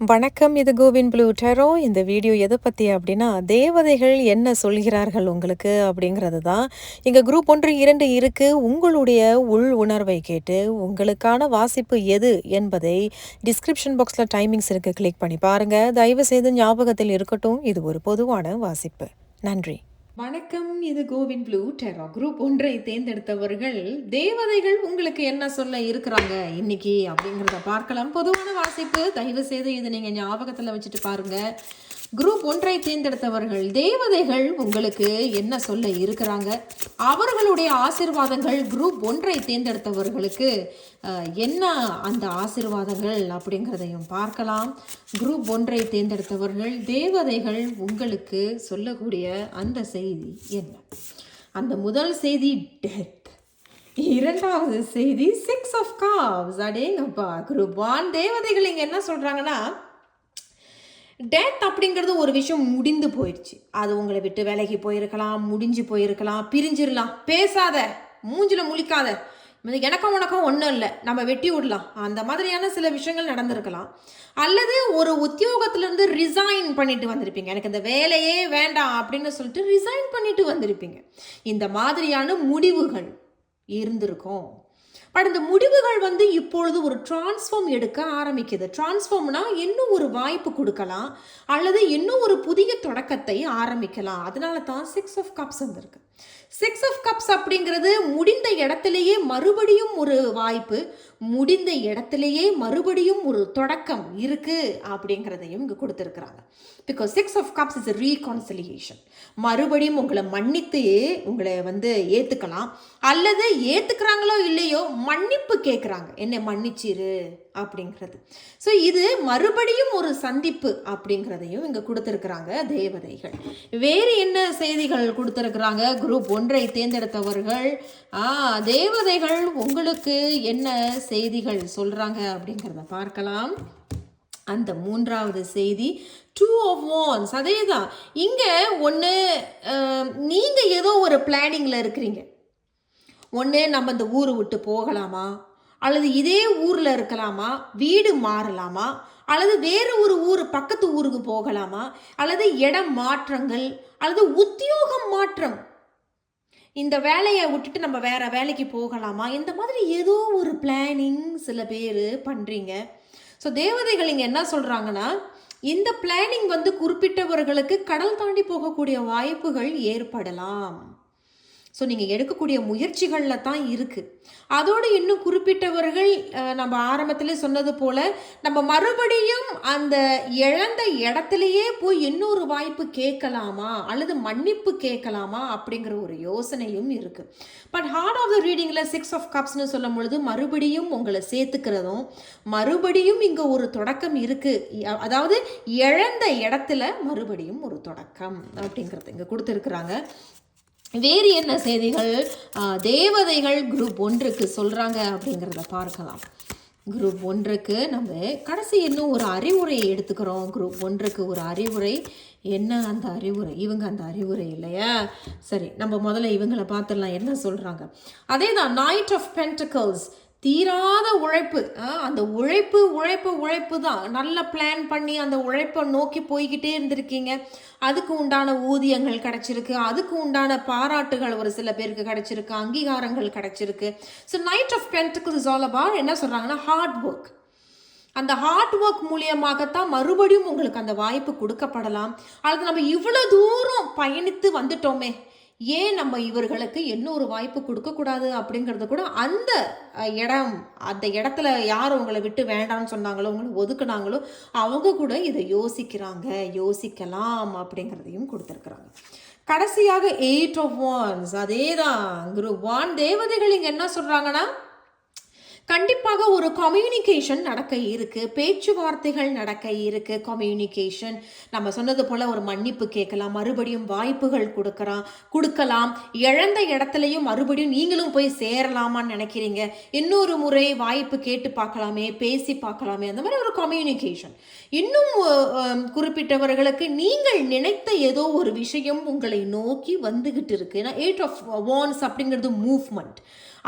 வணக்கம் இது CoWIN blue டெரோ. இந்த வீடியோ எதை பற்றி அப்படின்னா தேவதைகள் என்ன சொல்கிறார்கள் உங்களுக்கு அப்படிங்கிறது தான். இங்கே குரூப் ஒன்று இரண்டு இருக்குது உங்களுடைய உள் உணர்வை கேட்டு உங்களுக்கான வாசிப்பு எது என்பதை டிஸ்கிரிப்ஷன் பாக்ஸில் டைமிங்ஸ் இருக்குது கிளிக் பண்ணி பாருங்கள் தயவு செய்து ஞாபகத்தில் இருக்கட்டும். இது ஒரு பொதுவான வாசிப்பு. நன்றி. வணக்கம் இது கோவின் ப்ளூ டெரா குரூப் ஒன்றை தேர்ந்தெடுத்தவர்கள் தேவதைகள் உங்களுக்கு என்ன சொல்ல இருக்கிறாங்க இன்னைக்கு அப்படிங்கிறத பார்க்கலாம். பொதுவான வாசிப்பு தயவு செய்து இதை நீங்கள் ஞாபகத்தில் வச்சுட்டு பாருங்கள் குரூப் ஒன்றை தேர்ந்தெடுத்தவர்கள் தேவதைகள் உங்களுக்கு என்ன சொல்ல இருக்கிறாங்க? அவர்களுடைய ஆசிர்வாதங்கள் குரூப் ஒன்றை தேர்ந்தெடுத்தவர்களுக்கு என்ன அந்த ஆசிர்வாதங்கள் அப்படிங்கிறதையும் பார்க்கலாம். குரூப் ஒன்றை தேர்ந்தெடுத்தவர்கள் தேவதைகள் உங்களுக்கு சொல்லக்கூடிய அந்த செய்தி என்ன? அந்த முதல் செய்தி டெத் இரண்டாவது செய்தி சிக்ஸ் ஆஃப் காவ்ஸ் அடேங்கப்பா குரூப் ஒன் தேவதைகள் இங்கே என்ன சொல்கிறாங்கன்னா டேத் அப்படிங்கிறது ஒரு விஷயம் முடிந்து போயிடுச்சு. அது உங்களை விட்டு விலகி போயிருக்கலாம் முடிஞ்சு போயிருக்கலாம் பிரிஞ்சிடலாம் பேசாத மூஞ்சில் முழிக்காத. எனக்கும் உனக்கும் ஒன்றும் இல்லை. நம்ம வெட்டி விடலாம். அந்த மாதிரியான சில விஷயங்கள் நடந்திருக்கலாம். அல்லது ஒரு உத்தியோகத்திலேருந்து ரிசைன் பண்ணிட்டு வந்திருப்பீங்க. எனக்கு இந்த வேலையே வேண்டாம் அப்படின்னு சொல்லிட்டு ரிசைன் பண்ணிட்டு வந்திருப்பீங்க. இந்த மாதிரியான முடிவுகள் இருந்திருக்கும். பட் இந்த முடிவுகள் வந்து இப்பொழுது ஒரு டிரான்ஸ்ஃபார்ம் எடுக்க ஆரம்பிக்குது. டிரான்ஸ்ஃபார்ம்னா இன்னும் ஒரு வாய்ப்பு கொடுக்கலாம். அல்லது இன்னும் ஒரு புதிய தொடக்கத்தை ஆரம்பிக்கலாம். அதனால தான் சிக்ஸ் ஆஃப் கப்ஸ் வந்திருக்கு. சிக்ஸ் ஆஃப் கப்ஸ் அப்படிங்கிறது முடிந்த இடத்திலேயே மறுபடியும் ஒரு வாய்ப்பு. முடிந்த இடத்துலையே மறுபடியும் ஒரு தொடக்கம் இருக்கு அப்படிங்கிறதையும் இங்கே கொடுத்துருக்குறாங்க. Because six of cups is reconciliation மறுபடியும் உங்களை மன்னித்து உங்களை வந்து ஏற்றுக்கலாம் அல்லது ஏற்றுக்கிறாங்களோ இல்லையோ மன்னிப்பு கேட்குறாங்க என்னை மன்னிச்சிரு அப்படிங்கிறது. ஸோ இது மறுபடியும் ஒரு சந்திப்பு அப்படிங்கிறதையும் இங்கே கொடுத்துருக்குறாங்க தேவதைகள். வேறு என்ன செய்திகள் கொடுத்துருக்குறாங்க? குரூப் ஒன்றை தேர்ந்தெடுத்தவர்கள் தேவதைகள் உங்களுக்கு என்ன செய்திகள் சொல்கிறாங்க அப்படிங்கிறத பார்க்கலாம். அந்த மூன்றாவது செய்தி டூ ஆஃப் வான்ஸ் அதே தான் இங்கே ஒன்று நீங்கள் ஏதோ ஒரு பிளானிங்கில் இருக்கிறீங்க. ஒன்று நம்ம இந்த ஊரை விட்டு போகலாமா? அல்லது இதே ஊரில் இருக்கலாமா? வீடு மாறலாமா? அல்லது வேறு ஒரு ஊர் பக்கத்து ஊருக்கு போகலாமா? அல்லது இடம் மாற்றங்கள் அல்லது உத்தியோகம் மாற்றம். இந்த வேலையை விட்டுட்டு நம்ம வேற வேலைக்கு போகலாமா? இந்த மாதிரி ஏதோ ஒரு பிளானிங் சில பேர் பண்ணுறீங்க ஸோ தேவதைகள் இங்கே என்ன சொல்கிறாங்கன்னா இந்த பிளானிங் வந்து குறிப்பிட்டவர்களுக்கு கடல் தாண்டி போகக்கூடிய வாய்ப்புகள் ஏற்படலாம். ஸோ நீங்கள் எடுக்கக்கூடிய முயற்சிகளில் தான் இருக்குது அதோடு இன்னும் குறிப்பிட்டவர்கள் நம்ம ஆரம்பத்தில் சொன்னது போல் நம்ம மறுபடியும் அந்த இழந்த இடத்துலையே போய் இன்னொரு வாய்ப்பு கேட்கலாமா? அல்லது மன்னிப்பு கேட்கலாமா? அப்படிங்கிற ஒரு யோசனையும் இருக்குது பட் ஹார்ட் ஆஃப் த ரீடிங்கில் சிக்ஸ் ஆஃப் கப்ஸ்னு சொல்லும் பொழுது மறுபடியும் உங்களை சேர்த்துக்கிறதும் மறுபடியும் இங்கே ஒரு தொடக்கம் இருக்குது அதாவது இழந்த இடத்துல மறுபடியும் ஒரு தொடக்கம் அப்படிங்கிறது இங்கே கொடுத்துருக்குறாங்க. வேறு என்ன செய்திகள்? தேவதைகள் குரூப் ஒன்றுக்கு சொல்கிறாங்க அப்படிங்கிறத பார்க்கலாம். குரூப் ஒன்றுக்கு நம்ம கடைசி இன்னும் ஒரு அறிவுரையை எடுத்துக்கிறோம். குரூப் ஒன்றுக்கு ஒரு அறிவுரை. என்ன அந்த அறிவுரை? இவங்க அந்த அறிவுரை இல்லையா? சரி நம்ம முதல்ல இவங்களை பார்த்துடலாம். என்ன சொல்கிறாங்க அதே தான் நைட் ஆஃப் பென்டிகல்ஸ் தீராத உழைப்பு. அந்த உழைப்பு உழைப்பு உழைப்பு தான். நல்ல பிளான் பண்ணி அந்த உழைப்பை நோக்கி போய்கிட்டே இருந்திருக்கீங்க. அதுக்கு உண்டான ஊதியங்கள் கிடச்சிருக்கு. அதுக்கு உண்டான பாராட்டுகள் ஒரு சில பேருக்கு கிடச்சிருக்கு. அங்கீகாரங்கள் கிடச்சிருக்கு. So knight of pentacles is all about என்ன சொல்கிறாங்கன்னா ஹார்ட் ஒர்க் அந்த ஹார்ட் ஒர்க் மூலியமாகத்தான் மறுபடியும் உங்களுக்கு அந்த வாய்ப்பு கொடுக்கப்படலாம். அல்லது நம்ம இவ்வளோ தூரம் பயணித்து வந்துட்டோமே. ஏன் நம்ம இவர்களுக்கு இன்னொரு வாய்ப்பு கொடுக்கக்கூடாது அப்படிங்கிறது கூட அந்த இடம் அந்த இடத்துல யார் உங்களை விட்டு வேண்டாம்னு சொன்னாங்களோ உங்களை ஒதுக்குனாங்களோ அவங்க கூட இதை யோசிக்கிறாங்க யோசிக்கலாம் அப்படிங்கிறதையும் கொடுத்துருக்குறாங்க. கடைசியாக எயிட் ஆஃப் ஒன்ஸ் அதே தான் குரு ஒன் தேவதைகள் இங்கே என்ன சொல்கிறாங்கன்னா கண்டிப்பாக ஒரு கம்யூனிகேஷன் நடக்க இருக்கு. பேச்சுவார்த்தைகள் நடக்க இருக்கு. கம்யூனிகேஷன் நம்ம சொன்னது போல ஒரு மன்னிப்பு கேட்கலாம். மறுபடியும் வாய்ப்புகள் கொடுக்கலாம். கொடுக்கலாம். இழந்த இடத்துலையும் மறுபடியும் நீங்களும் போய் சேரலாமான்னு நினைக்கிறீங்க. இன்னொரு முறை வாய்ப்பு கேட்டு பார்க்கலாமே பேசி பார்க்கலாமே. அந்த மாதிரி ஒரு கம்யூனிகேஷன் இன்னும் குறிப்பிட்டவர்களுக்கு நீங்கள் நினைத்த ஏதோ ஒரு விஷயம் உங்களை நோக்கி வந்துகிட்டு இருக்கு. ஏன்னா எயிட் ஆஃப் வான்ஸ் அப்படிங்கிறது மூவ்மெண்ட்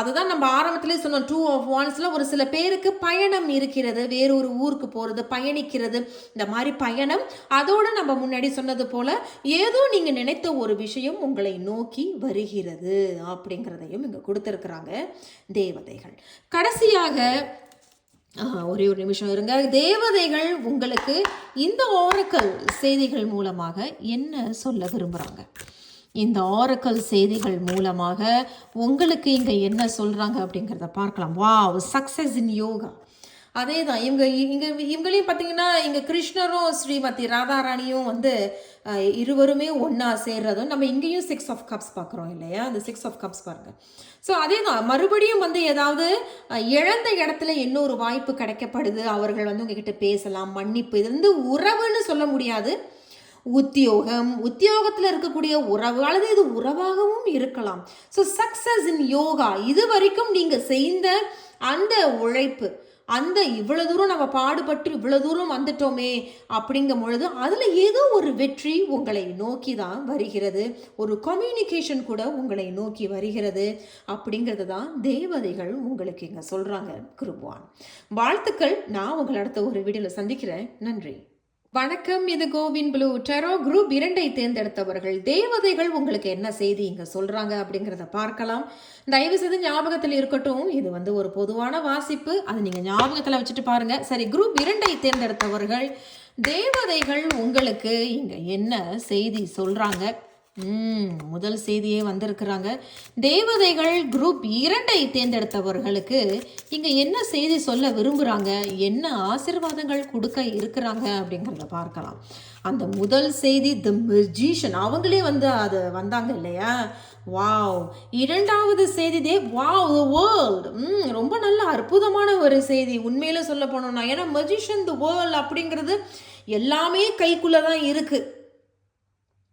அதுதான் நம்ம ஆரம்பத்திலே சொன்னோம் டூ ஆஃப் ஒன்ஸில் ஒரு சில பேருக்கு பயணம் இருக்கிறது வேறொரு ஊருக்கு போகிறது பயணிக்கிறது. இந்த மாதிரி பயணம் அதோடு நம்ம முன்னாடி சொன்னது போல் ஏதோ நீங்கள் நினைத்த ஒரு விஷயம் உங்களை நோக்கி வருகிறது அப்படிங்கிறதையும் இங்கே கொடுத்துருக்குறாங்க தேவதைகள். கடைசியாக ஒரே ஒரு நிமிஷம் இருங்க. தேவதைகள் உங்களுக்கு இந்த ஓரக்கல் செய்திகள் மூலமாக என்ன சொல்ல விரும்புகிறாங்க இந்த ஆரக்கல் செய்திகள் மூலமாக உங்களுக்கு இங்கே என்ன சொல்கிறாங்க அப்படிங்கிறத பார்க்கலாம். வா சக்ஸஸ் இன் யோகா அதே தான் இவங்க இங்கே இவங்களையும் பார்த்தீங்கன்னா இங்கே கிருஷ்ணரும் ஸ்ரீமதி ராதாராணியும் வந்து இருவருமே ஒன்றா சேர்றதும் நம்ம இங்கேயும் சிக்ஸ் ஆஃப் கப்ஸ் பார்க்குறோம் இல்லையா? அந்த சிக்ஸ் ஆஃப் கப்ஸ் பாருங்க. ஸோ அதே தான் மறுபடியும் வந்து ஏதாவது இழந்த இடத்துல இன்னொரு வாய்ப்பு கிடைக்கப்படுது. அவர்கள் வந்து உங்ககிட்ட பேசலாம் மன்னிப்பு. இது வந்து உறவுன்னு சொல்ல முடியாது. உத்தியோகம். உத்தியோகத்தில் இருக்கக்கூடிய உறவு அல்லது இது உறவாகவும் இருக்கலாம். ஸோ சக்ஸஸ் இன் யோகா இது வரைக்கும் நீங்கள் செய்த அந்த உழைப்பு அந்த இவ்வளோ தூரம் நம்ம பாடுபட்டு இவ்வளோ தூரம் வந்துட்டோமே அப்படிங்கும் பொழுது அதில் ஏதோ ஒரு வெற்றி உங்களை நோக்கி தான் வருகிறது. ஒரு கம்யூனிகேஷன் கூட உங்களை நோக்கி வருகிறது. அப்படிங்கிறது தான் தேவதைகள் உங்களுக்கு இங்கே சொல்கிறாங்க குருவான். வாழ்த்துக்கள். நான் உங்களை அடுத்த ஒரு வீடியோவில் சந்திக்கிறேன். நன்றி. வணக்கம் இது கோவின் ப்ளூ. டெரோ குரூப் இரண்டை தேர்ந்தெடுத்தவர்கள். தேவதைகள் உங்களுக்கு என்ன செய்தி இங்கே சொல்கிறாங்க அப்படிங்கிறத பார்க்கலாம். தயவு செய்து ஞாபகத்தில் இருக்கட்டும். இது வந்து ஒரு பொதுவான வாசிப்பு. அது நீங்கள் ஞாபகத்தில் வச்சுட்டு பாருங்கள் சரி குரூப் இரண்டை தேர்ந்தெடுத்தவர்கள் தேவதைகள் உங்களுக்கு இங்கே என்ன செய்தி சொல்கிறாங்க முதல் செய்தியே வந்திருக்கிறாங்க. தேவதைகள் குரூப் இரண்டை தேர்ந்தெடுத்தவர்களுக்கு இங்க என்ன செய்தி சொல்ல விரும்புறாங்க? என்ன ஆசீர்வாதங்கள் கொடுக்க இருக்கிறாங்க அப்படிங்கிறத பார்க்கலாம். அந்த முதல் செய்தி த மெஜிஷியன் அவங்களே வந்து அது வந்தாங்க இல்லையா? வாவ் இரண்டாவது செய்தி தே வாவ் த வேர்ல்டு ம் ரொம்ப நல்ல அற்புதமான ஒரு செய்தி. உண்மையில சொல்ல போனோம்னா ஏன்னா மெஜிஷியன் த வேர்ல்ட் அப்படிங்கிறது எல்லாமே கைக்குள்ளே தான் இருக்குது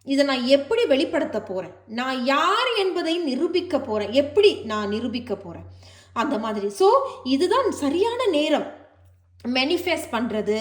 இதை நான் எப்படி வெளிப்படுத்த போகிறேன் நான் யார் என்பதை நிரூபிக்க போகிறேன் எப்படி நான் நிரூபிக்க போகிறேன் அந்த மாதிரி. ஸோ இதுதான் சரியான நேரம். மேனிஃபெஸ்ட் பண்ணுறது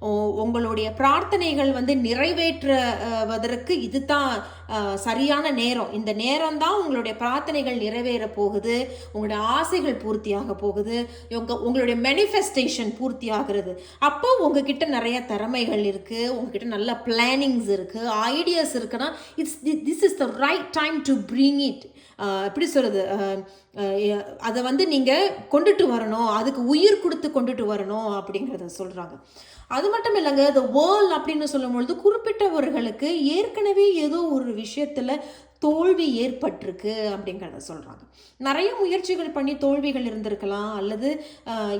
உங்களுடைய பிரார்த்தனைகள் வந்து நிறைவேற்றுவதற்கு இதுதான் தான் சரியான நேரம். இந்த நேரம் தான் உங்களுடைய பிரார்த்தனைகள் நிறைவேற போகுது உங்களுடைய ஆசைகள் பூர்த்தியாக போகுது உங்க உங்களுடைய மேனிஃபெஸ்டேஷன் பூர்த்தி ஆகிறது அப்போ உங்ககிட்ட நிறைய திறமைகள் இருக்குது உங்ககிட்ட நல்ல பிளானிங்ஸ் இருக்குது ஐடியாஸ் இருக்குன்னா it's this is the right time to bring it எப்படி சொல்கிறது அதை வந்து நீங்கள் கொண்டுட்டு வரணும் அதுக்கு உயிர் கொடுத்து கொண்டுட்டு வரணும் அப்படிங்கிறத சொல்கிறாங்க அது மட்டும் இல்லைங்க இந்த வேர்ல் அப்படின்னு சொல்லும்பொழுது குறிப்பிட்டவர்களுக்கு ஏற்கனவே ஏதோ ஒரு விஷயத்தில் தோல்வி ஏற்பட்டிருக்கு அப்படிங்கிறத சொல்கிறாங்க நிறைய முயற்சிகள் பண்ணி தோல்விகள் இருந்திருக்கலாம் அல்லது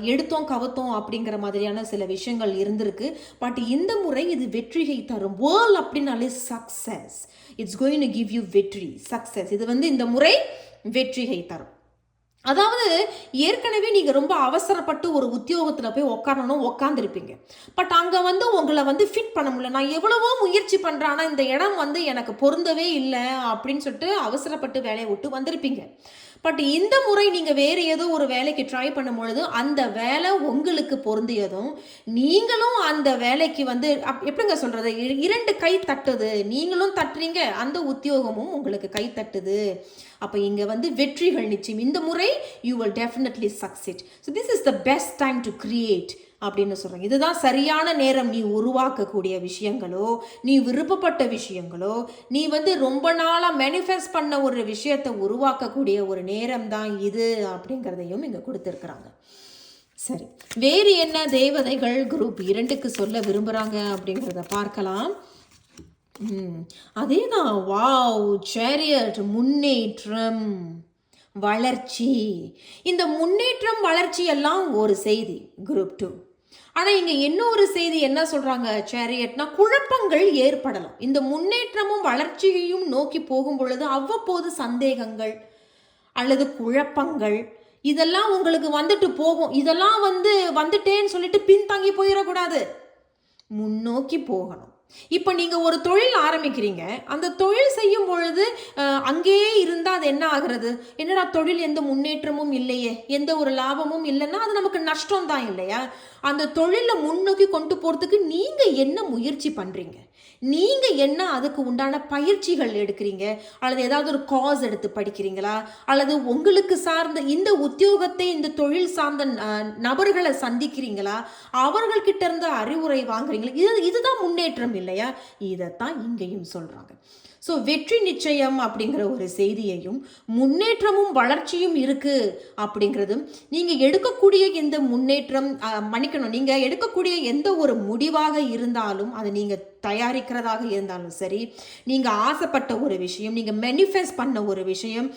எடுத்தோம் கவத்தோம் அப்படிங்கிற மாதிரியான சில விஷயங்கள் இருந்திருக்கு. பட் இந்த முறை இது வெற்றியை தரும். வேர்ல் அப்படின்னாலே success it's going to give you வெற்றி சக்ஸஸ் இது வந்து இந்த முறை வெற்றியை தரும். அதாவது ஏற்கனவே நீங்கள் ரொம்ப அவசரப்பட்டு ஒரு உத்தியோகத்தில் போய் உட்காரணும் உட்காந்துருப்பீங்க பட் அங்கே வந்து உங்களை வந்து ஃபிட் பண்ண முடியல. நான் எவ்வளவோ முயற்சி பண்ணுறேன் ஆனால் இந்த இடம் வந்து எனக்கு பொருந்தவே இல்லை அப்படின்னு சொல்லிட்டு அவசரப்பட்டு வேலையை விட்டு வந்திருப்பீங்க. பட் இந்த முறை நீங்கள் வேறு ஏதோ ஒரு வேலைக்கு ட்ரை பண்ணும் பொழுது அந்த வேலை உங்களுக்கு பொருந்தியதும் நீங்களும் அந்த வேலைக்கு வந்து அப்- எப்படிங்க சொல்கிறது இரண்டு கை தட்டுது. நீங்களும் தட்டுறீங்க அந்த உத்தியோகமும் உங்களுக்கு கை தட்டுது. அப்போ இங்கே வந்து வெற்றிகள் நிச்சயம். இந்த முறை you will definitely succeed so this is the best time to create அப்படின்னு சொல்கிறாங்க இதுதான் சரியான நேரம். நீ உருவாக்கக்கூடிய விஷயங்களோ நீ விருப்பப்பட்ட விஷயங்களோ நீ வந்து ரொம்ப நாளாக மேனிஃபெஸ்ட் பண்ண ஒரு விஷயத்தை உருவாக்கக்கூடிய ஒரு நேரம் தான் இது அப்படிங்கிறதையும் இங்கே கொடுத்துருக்குறாங்க. சரி. வேறு என்ன தேவதைகள் குரூப் இரண்டுக்கு சொல்ல விரும்புகிறாங்க அப்படிங்கிறத பார்க்கலாம். அதே தான். வாவ். சேரியட் முன்னேற்றம் வளர்ச்சி. இந்த முன்னேற்றம் வளர்ச்சி எல்லாம் ஒரு செய்தி குரூப் டூ ஆனால் இங்கே இன்னொரு செய்தி என்ன சொல்கிறாங்க சேரியட்னா குழப்பங்கள் ஏற்படலாம். இந்த முன்னேற்றமும் வளர்ச்சியையும் நோக்கி போகும் பொழுது அவ்வப்போது சந்தேகங்கள் அல்லது குழப்பங்கள் இதெல்லாம் உங்களுக்கு வந்துட்டு போகும். இதெல்லாம் வந்து வந்துட்டேன்னு சொல்லிட்டு பின்தங்கி போயிடக்கூடாது. முன்னோக்கி போகணும். இப்போ நீங்கள் ஒரு தொழில் ஆரம்பிக்கிறீங்க. அந்த தொழில் செய்யும் பொழுது அங்கேயே இருந்தால் அது என்ன ஆகிறது? என்னடா தொழில் எந்த முன்னேற்றமும் இல்லையே எந்த ஒரு லாபமும் இல்லைன்னா அது நமக்கு நஷ்டம் தான் இல்லையா? அந்த தொழிலை முன்னோக்கி கொண்டு போகிறதுக்கு நீங்கள் என்ன முயற்சி பண்ணுறீங்க நீங்கள் என்ன அதுக்கு உண்டான பயிற்சிகள் எடுக்கிறீங்க? அல்லது ஏதாவது ஒரு காஸ் எடுத்து படிக்கிறீங்களா? அல்லது உங்களுக்கு சார்ந்த இந்த உத்தியோகத்தை இந்த தொழில் சார்ந்த நபர்களை சந்திக்கிறீங்களா? அவர்கள்கிட்ட இருந்து அறிவுரை வாங்குறீங்களா? இது இதுதான் முன்னேற்றம் இல்லையா? இதைத்தான் இங்கேயும் சொல்றாங்க. ஸோ வெற்றி நிச்சயம் அப்படிங்கிற ஒரு செய்தியையும் முன்னேற்றமும் வளர்ச்சியும் இருக்குது அப்படிங்கிறதும் நீங்கள் எடுக்கக்கூடிய இந்த முன்னேற்றம் மன்னிக்கணும். நீங்கள் எடுக்கக்கூடிய எந்த ஒரு முடிவாக இருந்தாலும் அதை நீங்கள் தயாரிக்கிறதாக இருந்தாலும் சரி நீங்கள் ஆசைப்பட்ட ஒரு விஷயம் நீங்கள் மெனிஃபெஸ்ட் பண்ண ஒரு விஷயம்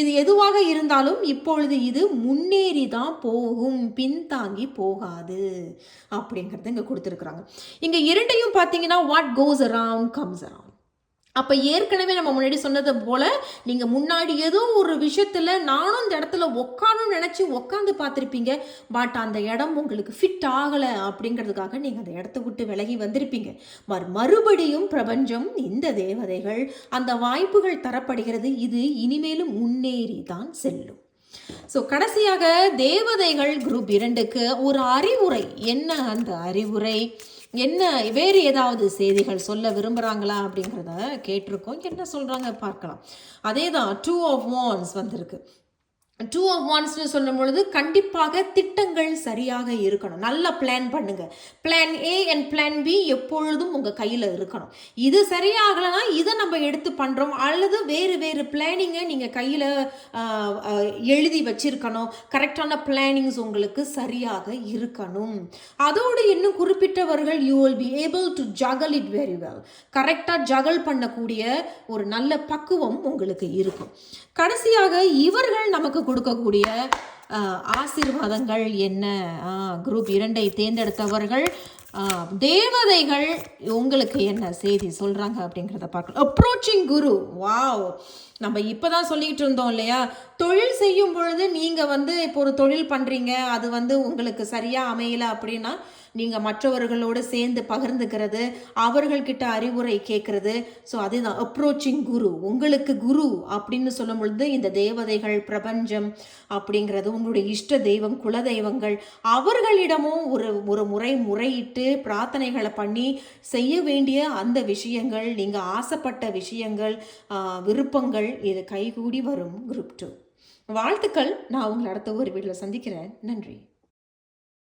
இது எதுவாக இருந்தாலும் இப்பொழுது இது முன்னேறி தான் போகும் பின்தாங்கி போகாது அப்படிங்கிறத இங்கே கொடுத்துருக்குறாங்க. இங்கே இரண்டையும் பார்த்தீங்கன்னா what goes around comes around அப்போ ஏற்கனவே நம்ம முன்னாடி சொன்னது போல் நீங்கள் முன்னாடி ஏதோ ஒரு விஷயத்தில் நானும் இந்த இடத்துல உட்காணும்னு நினச்சி உட்காந்து பார்த்துருப்பீங்க. பட் அந்த இடம் உங்களுக்கு ஃபிட் ஆகலை அப்படிங்கிறதுக்காக நீங்கள் அந்த இடத்த விட்டு விலகி வந்திருப்பீங்க. மறு மறுபடியும் பிரபஞ்சம் இந்த தேவதைகள் அந்த வாய்ப்புகள் தரப்படுகிறது. இது இனிமேலும் முன்னேறி தான் செல்லும். ஸோ கடைசியாக தேவதைகள் குரூப் இரண்டுக்கு ஒரு அறிவுரை. என்ன அந்த அறிவுரை? என்ன வேறு ஏதாவது செய்திகள் சொல்ல விரும்புகிறாங்களா அப்படிங்கிறத கேட்டிருக்கோம். என்ன சொல்கிறாங்க பார்க்கலாம். அதே தான் டூ ஆஃப் வான்ஸ் வந்திருக்கு. டூ ஆஃப் ஒன்ஸ்னு சொல்லும் பொழுது கண்டிப்பாக திட்டங்கள் சரியாக இருக்கணும். நல்லா பிளான் பண்ணுங்க. Plan A and plan B எப்பொழுதும் உங்கள் கையில் இருக்கணும். இது சரியாகலைன்னா இதை நம்ம எடுத்து பண்ணுறோம் அல்லது வேறு வேறு பிளானிங்கை நீங்கள் கையில் எழுதி வச்சிருக்கணும். கரெக்டான பிளானிங்ஸ் உங்களுக்கு சரியாக இருக்கணும். அதோடு இன்னும் குறிப்பிட்டவர்கள் you will be able to juggle it very well கரெக்டாக ஜகல் பண்ணக்கூடிய ஒரு நல்ல பக்குவம் உங்களுக்கு இருக்கும். கடைசியாக இவர்கள் நமக்கு கொடுக்கக்கூடிய ஆசீர்வாதங்கள் என்ன? குரூப் இரண்டை தேர்ந்தெடுத்தவர்கள் தேவதைகள் உங்களுக்கு என்ன செய்தி சொல்கிறாங்க அப்படிங்கிறத பார்க்கலாம். அப்ரோச்சிங் குரு. வாவ் நம்ம இப்போ தான் சொல்லிகிட்டு இருந்தோம் இல்லையா? தொழில் செய்யும் பொழுது நீங்கள் வந்து இப்போ ஒரு தொழில் பண்ணுறீங்க அது வந்து உங்களுக்கு சரியாக அமையலை அப்படின்னா நீங்கள் மற்றவர்களோடு சேர்ந்து பகிர்ந்துக்கிறது அவர்கள்கிட்ட அறிவுரை கேட்குறது. ஸோ அதுதான் அப்ரோச்சிங் குரு. உங்களுக்கு குரு அப்படின்னு சொல்லும் பொழுது இந்த தேவதைகள் பிரபஞ்சம் அப்படிங்கிறது உங்களுடைய இஷ்ட தெய்வம் குல தெய்வங்கள் அவர்களிடமும் ஒரு ஒரு முறை முறையிட்டு பிரார்த்தனைகளை பண்ணி செய்ய வேண்டிய அந்த விஷயங்கள் நீங்கள் ஆசைப்பட்ட விஷயங்கள் விருப்பங்கள் இது கைகூடி வரும் குரூப் டூ வாழ்த்துக்கள். நான் உங்களை அடுத்த ஒரு வீட்டில் சந்திக்கிறேன். நன்றி.